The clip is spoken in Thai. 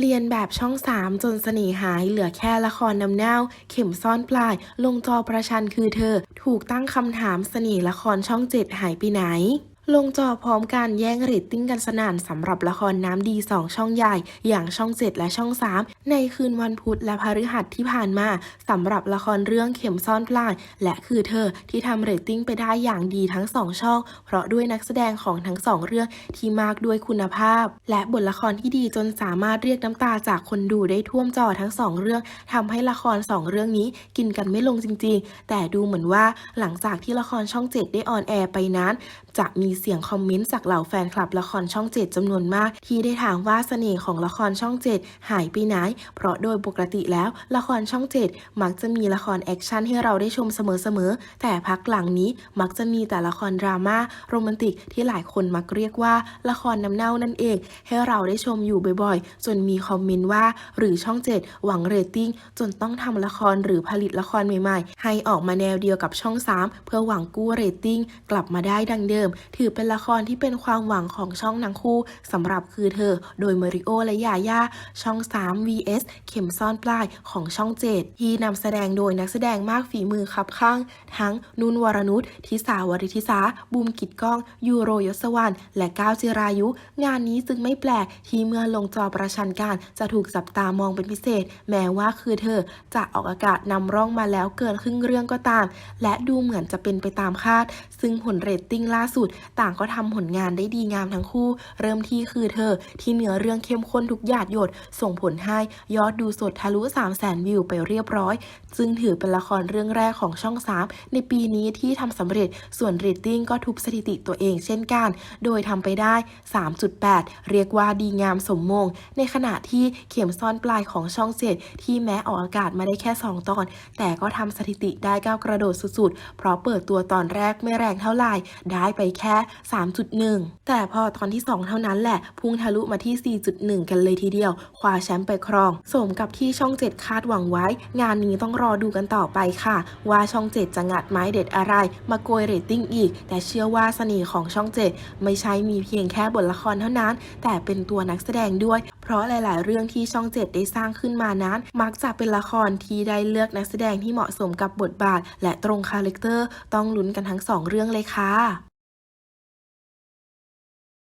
เรียนแบบช่อง3จนเสน่หายเหลือแค่ละครนำเน่า เข็มซ่อนปลาย ลงจอประชันคือเธอ ถูกตั้งคำถามเสน่ห์ละครช่อง7หายไปไหน ลงจอพร้อมกันแย่งเรตติ้งกันสนั่นสำหรับละครน้ำดี 2 ช่องใหญ่ อย่างช่อง 7 และช่อง 3 ในคืนวันพุธและพฤหัสที่ผ่านมาสำหรับละครเรื่องเข็มซ่อนปลายและคือเธอที่ทำเรตติ้งไปได้อย่างดีทั้ง 2 ช่อง เพราะด้วยนักแสดงของทั้งสองเรื่องที่มากด้วยคุณภาพ และบทละครที่ดีจนสามารถเรียกน้ำตาจากคนดูได้ท่วมจอทั้งสองเรื่องทำให้ละครสองเรื่องนี้กินกันไม่ลงจริง ๆ แต่ดูเหมือนว่าหลังจากที่ละครช่อง 7 ได้ออนแอร์ไปนั้น จะมีเสียงคอมเมนต์จากเหล่าแฟนคลับละครช่อง 7จำนวนมาก ที่ได้ถามว่าเสน่ห์ของละครช่อง 7 หายไปไหน เพราะโดยปกติแล้วละครช่อง 7 มักจะมีละครแอคชั่นให้เราได้ชมเสมอๆ แต่พักหลังนี้มักจะมีแต่ละครดราม่าโรแมนติกที่หลายคนมักเรียกว่าละครน้ำเน่านั่นเอง ให้เราได้ชมอยู่บ่อยๆ จนมีคอมเมนต์ว่า หรือช่อง 7 หวังเรตติ้ง จนต้องทำละครหรือผลิตละครใหม่ๆ ให้ออกมาแนวเดียวกับช่อง 3 เพื่อหวังกู้เรตติ้งกลับมาได้ดังเดิมถือเป็นละครที่เป็นความหวังของช่องทั้งคู่สำหรับคือเธอ โดยมาริโอและยาย่าช่อง 3 vs เข็มซ่อนปลายของช่อง 7 ที่นำแสดงโดยนักแสดงมากฝีมือคับข้าง ทั้งนุ่นวรนุชทิสาวริทิสาบูมกิดก้อง ยูโรยศวรรณและก้าวจิรายุ งานนี้จึงไม่แปลกที่เมื่อลงจอประชันกันจะถูกจับตามองเป็นพิเศษ แม้ว่าคือเธอจะออกอากาศนำร่องมาแล้วเกินครึ่งเรื่องก็ตาม และดูเหมือนจะเป็นไปตามคาด ซึ่งผลเรตติ้งล่าสุดต่างก็ทำผลงานได้ดีงามทั้งคู่ เริ่มที่คือเธอที่เนื้อเรื่องเข้มข้นทุกหยาดหยด ส่งผลให้ยอดดูสดทะลุ 3 0 0 0 0 0วิวไปเรียบร้อย ซึ่งถือเป็นละครเรื่องแรกของช่อง3ในปีนี้ที่ทำสำเร็จ ส่วนเรตติ้งก็ทุบสถิติตัวเองเช่นกัน โดยทำไปได้ 3.8 เรียกว่าดีงามสมมง ในขณะที่เข็มซ่อนปลายของช่องเจ็ดที่แม้ออกอากาศมาได้แค่ 2 ตอน แต่ก็ทำสถิติได้ก้าวกระโดดสุดๆ เพราะเปิดตัวตอนแรกไม่แรงเท่าไหร่ได้ไปแค่ 3.1 แต่พอตอนที่ 2 เท่านั้นแหละ พุ่งทะลุมาที่ 4.1 กันเลยทีเดียว คว้าแชมป์ไปครอง สมกับที่ช่อง 7 คาดหวังไว้ งานนี้ต้องรอดูกันต่อไปค่ะ ว่าช่อง 7 จะงัดไม้เด็ดอะไร มาโกยเรตติ้งอีก แต่เชื่อว่าเสน่ห์ของช่อง 7 ไม่ใช่มีเพียงแค่บทละครเท่านั้น แต่เป็นตัวนักแสดงด้วย เพราะหลาย ๆ เรื่องที่ช่อง 7 ได้สร้างขึ้นมานั้น มักจะเป็นละครที่ได้เลือกนักแสดงที่เหมาะสมกับบทบาท และตรงคาแรคเตอร์ ต้องลุ้นกันทั้งสองเรื่องเลยค่ะ